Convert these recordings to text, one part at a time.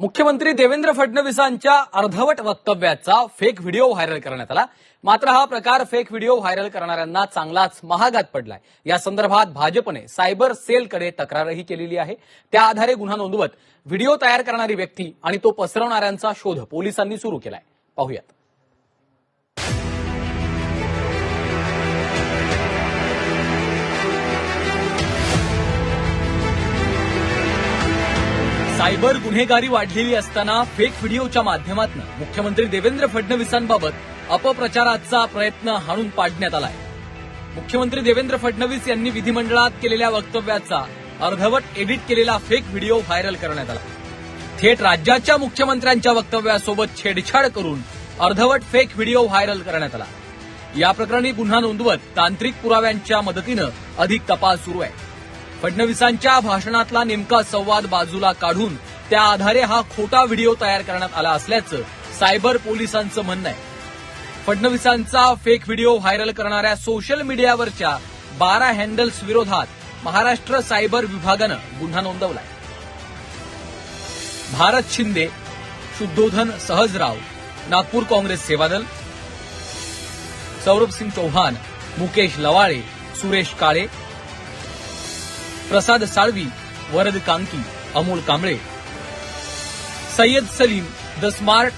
मुख्यमंत्री देवेंद्र फडणवीसांच्या अर्धवट वक्तव्याचा फेक व्हिडिओ व्हायरल करण्यात आला. मात्र हा प्रकार फेक व्हिडिओ व्हायरल करणाऱ्यांना चांगलाच महागात पडलाय. या संदर्भात भाजपने सायबर सेलकडे तक्रारही केलेली आहे. त्या आधारे गुन्हा नोंदवत व्हिडिओ तयार करणारी व्यक्ती आणि तो पसरवणाऱ्यांचा शोध पोलिसांनी सुरू केलाय. पाहुयात. सायबर गुन्हेगारी वाढलेली असताना फेक व्हिडिओच्या माध्यमातून मुख्यमंत्री देवेंद्र फडणवीसांबाबत अपप्रचाराचा प्रयत्न हाणून पाडण्यात आलाय. मुख्यमंत्री देवेंद्र फडणवीस यांनी विधिमंडळात केलेल्या वक्तव्याचा अर्धवट एडिट केलेला फेक व्हिडिओ व्हायरल करण्यात आला. थेट राज्याच्या मुख्यमंत्र्यांच्या वक्तव्यासोबत छेडछाड करून अर्धवट फेक व्हिडिओ व्हायरल करण्यात आला. या प्रकरणी गुन्हा नोंदवत तांत्रिक पुराव्यांच्या मदतीनं अधिक तपास सुरू आहे. फडणवीसांच्या भाषणातला नेमका संवाद बाजूला काढून त्या आधारे हा खोटा व्हिडिओ तयार करण्यात आला असल्याचं सायबर पोलिसांचं म्हणणं आहे. फडणवीसांचा फेक व्हिडिओ व्हायरल करणाऱ्या सोशल मीडियावरच्या बारा हँडल्स विरोधात महाराष्ट्र सायबर विभागानं गुन्हा नोंदवलाय. Bharat Shinde Shuddhodhan Sahajrao Nagpur Congress Sevadal Saurabh Singh Chauhan Mukesh Lavale Suresh Kale Prasad Salvi Varad Kanki Amol Kamble. Sayyad Salim the smart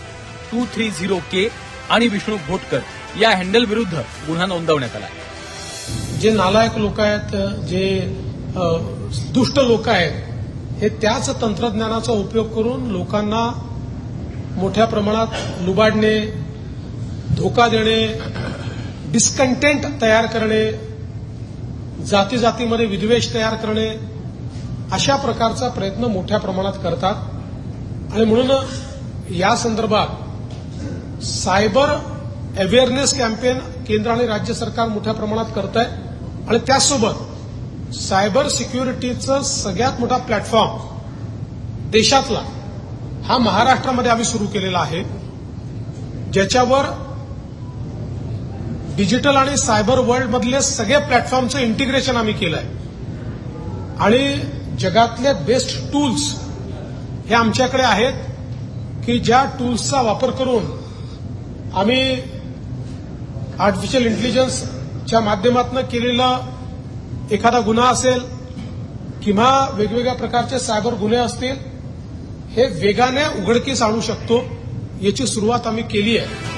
two three zero K आणि विष्णू भोटकर या handle विरुद्ध गुन्हा नोंदवण्यात आला. आहे जे नालायक लोक आहेत जे दुष्ट लोक आहेत हे त्याच तंत्रज्ञानाचा उपयोग करून लोकांना मोठ्या प्रमाणात लुबाडणे धोका देणे डिस्कंटेंट तयार करणे जाती जातीमध्ये विद्वेष तयार करणे अशा प्रकारचा प्रयत्न मोठ्या प्रमाणात करतात. आणि म्हणून या संदर्भात सायबर अवेअरनेस कॅम्पेन केंद्र आणि राज्य सरकार मोठ्या प्रमाणात करत आहे आणि त्याचसोबत सायबर सिक्युरिटीचं सगळ्यात मोठा प्लॅटफॉर्म देशातला हा महाराष्ट्रामध्ये आम्ही सुरू केलेला आहे ज्याच्यावर डिजिटल आणि सायबर वर्ल्डमधले सगळे प्लॅटफॉर्मचं इंटिग्रेशन आम्ही केलं आहे आणि जगातले बेस्ट टूल्स हे आमच्याकडे आहेत की ज्या टूल्सचा वापर करून आम्ही आर्टिफिशियल इंटेलिजन्सच्या माध्यमातून केलेला एखादा गुन्हा असेल किंवा वेगवेगळ्या प्रकारचे सायबर गुन्हे असतील हे वेगाने उघडकीस आणू शकतो याची सुरुवात आम्ही केली आहे.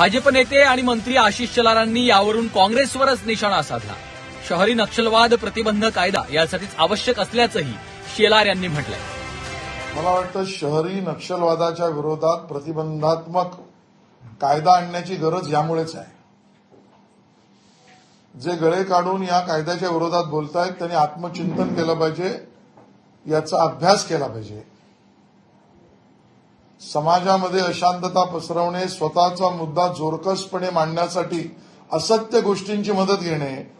भाजप नेते आणि मंत्री आशिष शेलारांनी यावरून काँग्रेसवरच निशाणा साधला. शहरी नक्षलवाद प्रतिबंध कायदा यासाठीच आवश्यक असल्याचंही शेलार यांनी म्हटलंय. मला वाटतं शहरी नक्षलवादाच्या विरोधात प्रतिबंधात्मक कायदा आणण्याची गरज यामुळेच आहे. जे गळे काढून या कायद्याच्या विरोधात बोलतायत त्यांनी आत्मचिंतन केलं पाहिजे याचा अभ्यास केला पाहिजे. समाजामध्ये अशांतता पसरवणे स्वतःचा मुद्दा जोरकसपणे मांडण्यासाठी असत्य गोष्टींची मदत घेणे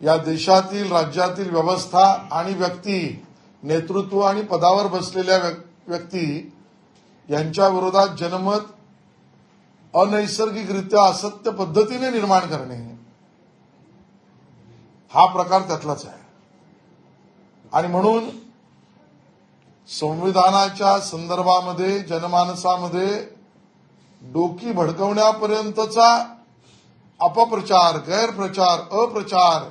या देशातील राज्यातील व्यवस्था आणि व्यक्ती नेतृत्व आणि पदावर बसलेल्या व्यक्ती यांच्या विरोधात जनमत अनैसर्गिकरित्या असत्य पद्धतीने निर्माण करणे हा प्रकार त्यातलाच आहे. आणि म्हणून संविधानाच्या संदर्भामध्ये जनमानसामध्ये डोकी भडकवण्यापर्यंतचा अपप्रचार गैरप्रचार अप्रचार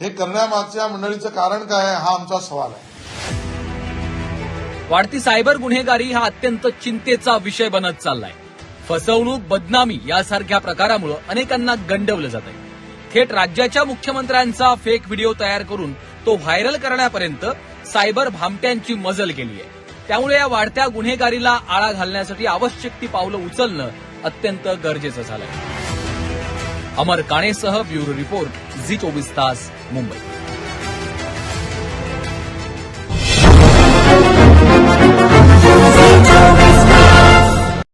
हे करण्यामागच्या मंडळीचं कारण काय आहे हा आमचा सवाल आहे. वाढती सायबर गुन्हेगारी हा अत्यंत चिंतेचा विषय बनत चाललाय. फसवणूक बदनामी यासारख्या प्रकारामुळे अनेकांना गंडवलं जात आहे थेट राज्याच्या मुख्यमंत्र्यांचा फेक व्हिडिओ तयार करून तो व्हायरल करण्यापर्यंत सायबर भामट्यांची मजल केली आहे. त्यामुळे या वाढत्या गुन्हेगारीला आळा घालण्यासाठी आवश्यक ती पावलं उचलणं अत्यंत गरजेचं झालंय. अमर काणेसह ब्युरो रिपोर्ट झी चोवीस तास मुंबई.